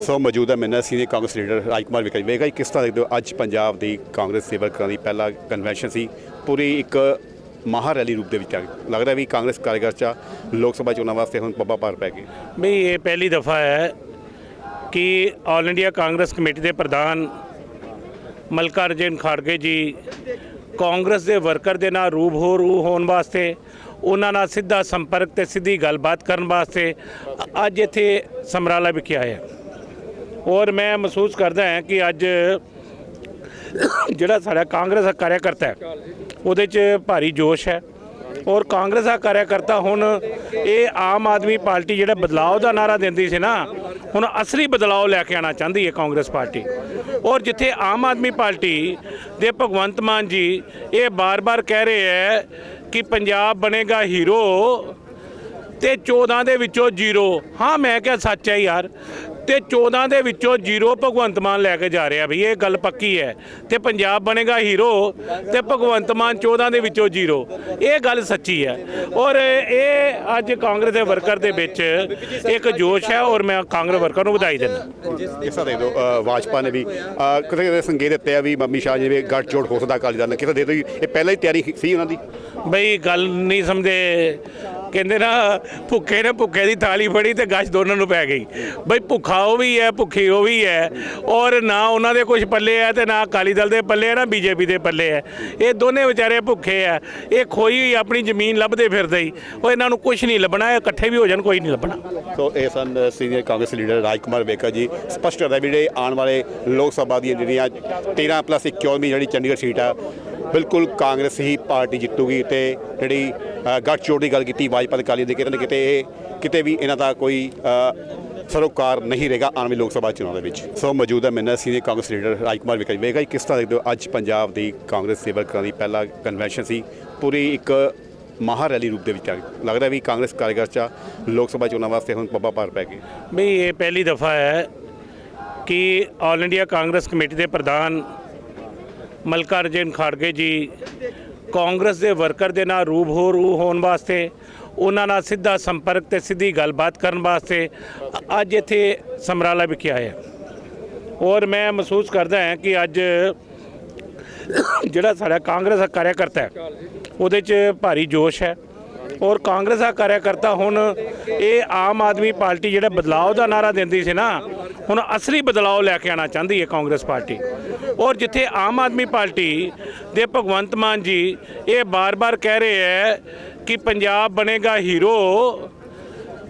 ਸੋ ਮੌਜੂਦਾ ਮੈਨਾਂ senior Congress leader Rajkumar Vikas Vega ji ਕਿਸ ਤਰ੍ਹਾਂ ਦੇਖਦੇ ਹੋ, ਅੱਜ ਪੰਜਾਬ ਦੀ ਕਾਂਗਰਸ ਸੇਵਕਾਂ ਦੀ ਪਹਿਲਾ ਕਨਵੈਨਸ਼ਨ ਸੀ। ਪੂਰੀ ਇੱਕ ਮਹਾ ਰੈਲੀ ਰੂਪ ਦੇ ਵਿੱਚ ਆ ਗਈ। ਲੱਗਦਾ ਵੀ ਕਾਂਗਰਸ ਕਾਰਜਕਰਤਾ ਲੋਕ ਸਭਾ ਚੋਣਾਂ ਵਾਸਤੇ ਹੁਣ ਪੱਬਾ ਭਾਰ ਪੈ ਗਏ। ਵੀ ਇਹ ਪਹਿਲੀ ਦਫਾ ਹੈ ਕਿ ਆਲ ਇੰਡੀਆ ਕਾਂਗਰਸ ਕਮੇਟੀ ਦੇ ਪ੍ਰਧਾਨ ਮਲਕਾ ਅਰਜਨ ਖਾੜਗੇ ਜੀ ਕਾਂਗਰਸ ਦੇ ਵਰਕਰ ਦੇ ਨਾਲ ਰੂਬਹੂ ਰੂ ਹੋਣ ਵਾਸਤੇ, ਉਹਨਾਂ ਨਾਲ ਸਿੱਧਾ ਸੰਪਰਕ ਤੇ ਸਿੱਧੀ ਗੱਲਬਾਤ ਕਰਨ ਵਾਸਤੇ ਅੱਜ ਇੱਥੇ ਸਮਰਾਲਾ ਵਿਖੇ ਆਏ ਔਰ ਮੈਂ ਮਹਿਸੂਸ ਕਰਦਾ ਹਾਂ ਕਿ ਅੱਜ ਜਿਹੜਾ ਸਾਡਾ ਕਾਂਗਰਸ ਦਾ ਕਾਰਿਆਕਰਤਾ ਹੈ, ਉਹਦੇ 'ਚ ਭਾਰੀ ਜੋਸ਼ ਹੈ ਔਰ ਕਾਂਗਰਸ ਦਾ ਕਾਰਿਆਕਰਤਾ ਹੁਣ ਇਹ ਆਮ ਆਦਮੀ ਪਾਰਟੀ ਜਿਹੜਾ ਬਦਲਾਅ ਦਾ ਨਾਰਾ ਦਿੰਦੀ ਸੀ ਨਾ, ਹੁਣ ਅਸਲੀ ਬਦਲਾਅ ਲੈ ਕੇ ਆਣਾ ਚਾਹੁੰਦੀ ਹੈ ਕਾਂਗਰਸ ਪਾਰਟੀ। ਔਰ ਜਿੱਥੇ ਆਮ ਆਦਮੀ ਪਾਰਟੀ ਦੇ ਭਗਵੰਤ ਮਾਨ ਜੀ ਇਹ ਬਾਰ-ਬਾਰ ਕਹਿ ਰਹੇ ਹੈ ਕਿ ਪੰਜਾਬ ਬਣੇਗਾ ਹੀਰੋ ਤੇ 14 ਦੇ ਵਿੱਚੋਂ ਜ਼ੀਰੋ। ਹਾਂ, ਮੈਂ ਕਿਹਾ ਸੱਚ ਹੈ ਯਾਰ। ਤੇ 14 ਦੇ ਵਿੱਚੋਂ ਜ਼ੀਰੋ ਭਗਵੰਤ ਮਾਨ ਲੈ ਕੇ ਜਾ ਰਿਹਾ ਵੀ ਇਹ ਗੱਲ ਪੱਕੀ ਹੈ। ਤੇ ਪੰਜਾਬ ਬਣੇਗਾ ਹੀਰੋ ਤੇ ਭਗਵੰਤ ਮਾਨ 14 ਦੇ ਵਿੱਚੋਂ ਜ਼ੀਰੋ। ਇਹ ਗੱਲ ਸੱਚੀ ਹੈ। ਔਰ ਇਹ ਅੱਜ ਕਾਂਗਰਸ ਦੇ ਵਰਕਰ ਦੇ ਵਿੱਚ ਇੱਕ ਜੋਸ਼ ਹੈ ਔਰ ਮੈਂ ਕਾਂਗਰਸ ਵਰਕਰ ਨੂੰ ਵਧਾਈ ਦਿੰਦਾ। ਦੇਖਦੇ ਹੋ ਅ, ਭਾਜਪਾ ਨੇ ਵੀ। ਕਿਤੇ ਕਿਤੇ ਸੰਕੇਤ ਦਿੱਤੇ ਆ ਵੀ ਮੰਮੀ ਸ਼ਾਹ ਜਿਵੇਂ ਗੱਠ ਜੋੜ ਹੋ ਸਕਦਾ ਅਕਾਲੀ ਦਲ ਨਾਲ। ਕਿਤੇ ਦੇ ਦੋ ਇਹ ਪਹਿਲਾਂ ਹੀ ਤਿਆਰੀ ਸੀ ਉਹਨਾਂ ਦੀ? ਬਈ ਗੱਲ ਨਹੀਂ ਸਮਝੇ। ਕਹਿੰਦੇ ਨਾ, ਭੁੱਖੇ ਨੇ ਭੁੱਖੇ ਦੀ ਥਾਲੀ ਫੜੀ ਤੇ ਗੱਜ ਦੋਨਾਂ ਨੂੰ ਪੈ ਗਈ। ਬਈ ਭੁੱਖਾ ਉਹ ਵੀ ਹੈ, ਭੁੱਖੀ ਉਹ ਵੀ ਹੈ। ਔਰ ਨਾ ਉਹਨਾਂ ਦੇ ਕੁਝ ਪੱਲੇ ਹੈ ਤੇ ਨਾ ਅਕਾਲੀ ਦਲ ਦੇ ਪੱਲੇ ਹੈ, ਨਾ ਬੀਜੇਪੀ ਦੇ ਪੱਲੇ ਹੈ। ਇਹ ਦੋਨੇ ਵਿਚਾਰੇ ਭੁੱਖੇ ਆ ਇਹ ਖੋਈ ਹੋਈ ਆਪਣੀ ਜ਼ਮੀਨ ਲੱਭਦੇ ਫਿਰਦੇ ਹੀ। ਉਹ ਇਹਨਾਂ ਨੂੰ ਕੁਝ ਨਹੀਂ ਲੱਭਣਾ, ਇਹ ਇਕੱਠੇ ਵੀ ਹੋ ਜਾਣ, ਕੋਈ ਨਹੀਂ ਲੱਭਣਾ। ਸੋ ਇਹ ਸਨ ਸੀਨੀਅਰ ਕਾਂਗਰਸ ਲੀਡਰ ਰਾਜ ਕੁਮਾਰ ਵੇਕਾ ਜੀ। ਸਪਸ਼ਟ ਕਰਦਾ ਵੀ ਜਿਹੜੇ ਆਉਣ ਵਾਲੇ ਲੋਕ ਸਭਾ ਦੀਆਂ ਜਿਹੜੀਆਂ 13 ਪਲੱਸ 21ਵੀਂ ਜਿਹੜੀ ਚੰਡੀਗੜ੍ਹ ਸੀਟ ਆ ਬਿਲਕੁਲ ਕਾਂਗਰਸ ਹੀ ਪਾਰਟੀ ਜਿੱਤੂਗੀ ਤੇ ਜਿਹੜੀ ਗੱਠਜੋੜ ਦੀ ਗੱਲ ਕੀਤੀ ਭਾਜਪਾ ਤੇ ਅਕਾਲੀ ਦੇ ਕਿਤੇ ਨਾ ਕਿਤੇ ਇਹ ਕਿਤੇ ਵੀ ਇਹਨਾਂ ਦਾ ਕੋਈ ਸਰੋਕਾਰ ਨਹੀਂ ਰਹੇਗਾ ਆਉਣ ਵਾਲੀ ਲੋਕ ਸਭਾ ਚੋਣਾਂ ਦੇ ਵਿੱਚ। ਸੋ ਮੌਜੂਦਾ ਮੈਨਾਂ ਸੀਨੀਅਰ ਕਾਂਗਰਸ ਲੀਡਰ ਰਾਜਕੁਮਾਰ ਵਿਕਾਸ ਵੇਗਾ ਜੀ ਕਿਸ ਤਰ੍ਹਾਂ ਦੇਖਦੇ ਹੋ ਅੱਜ ਪੰਜਾਬ ਦੀ ਕਾਂਗਰਸ ਸੇਵਕਾਂ ਦੀ ਪਹਿਲਾ ਕਨਵੈਨਸ਼ਨ ਸੀ। ਪੂਰੀ ਇੱਕ ਮਹਾ ਰੈਲੀ ਰੂਪ ਦੇ ਵਿੱਚ ਆ ਗਈ। ਲੱਗਦਾ ਵੀ ਕਾਂਗਰਸ ਕਾਰਜਕਰਤਾ ਲੋਕ ਸਭਾ ਚੋਣਾਂ ਵਾਸਤੇ ਹੁਣ ਪੱਬਾ ਭਾਰ ਪੈ ਗਏ ਵੀ ਇਹ ਪਹਿਲੀ ਦਫਾ ਹੈ ਕਿ ਆਲ ਇੰਡੀਆ ਕਾਂਗਰਸ ਕਮੇਟੀ ਦੇ ਪ੍ਰਧਾਨ ਮਲਕਾ ਅਰਜਨ ਖਾੜਗੇ ਜੀ, ਕਾਂਗਰਸ ਦੇ ਵਰਕਰ ਦੇ ਨਾਲ ਰੂਬਹੂ ਰੂ ਹੋਣ ਵਾਸਤੇ, ਉਹਨਾਂ ਨਾਲ ਸਿੱਧਾ ਸੰਪਰਕ ਤੇ ਸਿੱਧੀ ਗੱਲਬਾਤ ਕਰਨ ਵਾਸਤੇ ਅੱਜ ਇੱਥੇ ਸਮਰਾਲਾ ਵਿਖੇ ਆਇਆ ਔਰ ਮੈਂ ਮਹਿਸੂਸ ਕਰਦਾ ਹਾਂ ਕਿ ਅੱਜ ਜਿਹੜਾ ਸਾਡਾ ਕਾਂਗਰਸ ਦਾ ਕਾਰਿਆਕਰਤਾ ਹੈ, ਉਹਦੇ 'ਚ ਭਾਰੀ ਜੋਸ਼ ਹੈ। ਔਰ ਕਾਂਗਰਸ ਦਾ ਕਾਰਿਆਕਰਤਾ ਹੁਣ ਇਹ ਆਮ ਆਦਮੀ ਪਾਰਟੀ ਜਿਹੜਾ ਬਦਲਾਅ ਦਾ ਨਾਰਾ ਦਿੰਦੀ ਸੀ ਨਾ, ਹੁਣ ਅਸਲੀ ਬਦਲਾਅ ਲੈ ਕੇ ਆਣਾ ਚਾਹੁੰਦੀ ਹੈ ਕਾਂਗਰਸ ਪਾਰਟੀ। ਔਰ ਜਿੱਥੇ ਆਮ ਆਦਮੀ ਪਾਰਟੀ ਦੇ ਭਗਵੰਤ ਮਾਨ ਜੀ ਇਹ ਬਾਰ-ਬਾਰ ਕਹਿ ਰਹੇ ਹੈ ਕਿ ਪੰਜਾਬ ਬਣੇਗਾ ਹੀਰੋ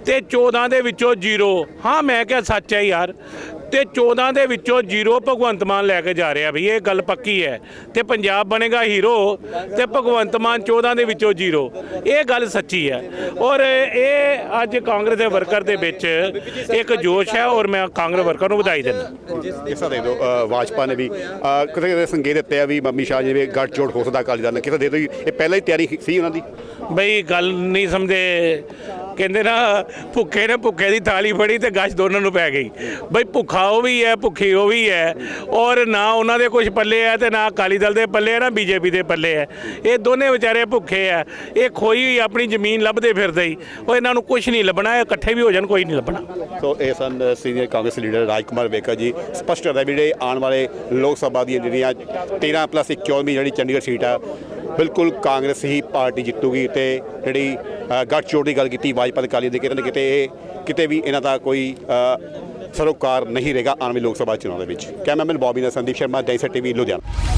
ਤੇ 14 ਦੇ ਵਿੱਚੋਂ ਜ਼ੀਰੋ। ਹਾਂ, ਮੈਂ ਕਿਹਾ ਸੱਚ ਹੈ ਯਾਰ। ਤੇ 14 ਦੇ ਵਿੱਚੋਂ ਜ਼ੀਰੋ ਭਗਵੰਤ ਮਾਨ ਲੈ ਕੇ ਜਾ ਰਿਹਾ ਵੀ ਇਹ ਗੱਲ ਪੱਕੀ ਹੈ। ਤੇ ਪੰਜਾਬ ਬਣੇਗਾ ਹੀਰੋ ਤੇ ਭਗਵੰਤ ਮਾਨ 14 ਦੇ ਵਿੱਚੋਂ ਜ਼ੀਰੋ। ਇਹ ਗੱਲ ਸੱਚੀ ਹੈ। ਔਰ ਇਹ ਅੱਜ ਕਾਂਗਰਸ ਦੇ ਵਰਕਰ ਦੇ ਵਿੱਚ ਇੱਕ ਜੋਸ਼ ਹੈ ਔਰ ਮੈਂ ਕਾਂਗਰਸ ਵਰਕਰ ਨੂੰ ਵਧਾਈ ਦਿੰਦਾ। ਕਿਸ ਹੋ ਅ, ਭਾਜਪਾ ਨੇ ਵੀ। ਕਿਤੇ ਕਿਤੇ ਸੰਕੇਤ ਦਿੱਤੇ ਆ ਵੀ ਮੰਮੀ ਸ਼ਾਹ ਜਿਵੇਂ ਗੱਠ ਜੋੜ ਹੋ ਸਕਦਾ ਅਕਾਲੀ ਦਲ ਨਾਲ। ਕਿਤੇ ਦੇ ਦੋ ਇਹ ਪਹਿਲਾਂ ਹੀ ਤਿਆਰੀ ਸੀ ਉਹਨਾਂ ਦੀ? ਬਈ ਗੱਲ ਨਹੀਂ ਸਮਝੇ। ਕਹਿੰਦੇ ਨਾ, ਭੁੱਖੇ ਨੇ ਭੁੱਖੇ ਦੀ ਥਾਲੀ ਫੜੀ ਤੇ ਗੱਜ ਦੋਨਾਂ ਨੂੰ ਪੈ ਗਈ। ਬਈ ਭੁੱਖਾ ਉਹ ਵੀ ਹੈ, ਭੁੱਖੀ ਉਹ ਵੀ ਹੈ। ਔਰ ਨਾ ਉਹਨਾਂ ਦੇ ਕੁਝ ਪੱਲੇ ਹੈ ਤੇ ਨਾ ਅਕਾਲੀ ਦਲ ਦੇ ਪੱਲੇ ਹੈ, ਨਾ ਬੀਜੇਪੀ ਦੇ ਪੱਲੇ ਹੈ। ਇਹ ਦੋਨੇ ਵਿਚਾਰੇ ਭੁੱਖੇ ਆ ਇਹ ਖੋਈ ਹੋਈ ਆਪਣੀ ਜ਼ਮੀਨ ਲੱਭਦੇ ਫਿਰਦੇ ਹੀ। ਉਹ ਇਹਨਾਂ ਨੂੰ ਕੁਝ ਨਹੀਂ ਲੱਭਣਾ, ਇਹ ਇਕੱਠੇ ਵੀ ਹੋ ਜਾਣ, ਕੋਈ ਨਹੀਂ ਲੱਭਣਾ। ਸੋ ਇਹ ਸਨ ਸੀਨੀਅਰ ਕਾਂਗਰਸ ਲੀਡਰ ਰਾਜ ਕੁਮਾਰ ਵੇਕਾ ਜੀ। ਸਪਸ਼ਟ ਕਰਦਾ ਵੀ ਜਿਹੜੇ ਆਉਣ ਵਾਲੇ ਲੋਕ ਸਭਾ ਦੀਆਂ ਜਿਹੜੀਆਂ 13 ਪਲੱਸ 21ਵੀਂ ਜਿਹੜੀ ਚੰਡੀਗੜ੍ਹ ਸੀਟ ਆ ਬਿਲਕੁਲ ਕਾਂਗਰਸ ਹੀ ਪਾਰਟੀ ਜਿੱਤੂਗੀ ਤੇ ਜਿਹੜੀ ਅ, ਗੱਠਜੋੜ ਦੀ ਗੱਲ ਕੀਤੀ ਭਾਜਪਾ ਅਕਾਲੀ ਦੇ ਕਿਤੇ ਨਾ ਕਿਤੇ ਇਹ ਕਿਤੇ ਵੀ ਇਹਨਾਂ ਦਾ ਕੋਈ ਸਰੋਕਾਰ ਨਹੀਂ ਰਹੇਗਾ ਆਉਣ ਵਾਲੀ ਲੋਕ ਸਭਾ ਚੋਣਾਂ ਦੇ ਵਿੱਚ। ਕੈਮਰਾਮੈਨ ਬੌਬੀ ਨਾਲ ਸੰਦੀਪ ਸ਼ਰਮਾ ਜੈਸਾ ਟੀਵੀ ਲੁਧਿਆਣਾ।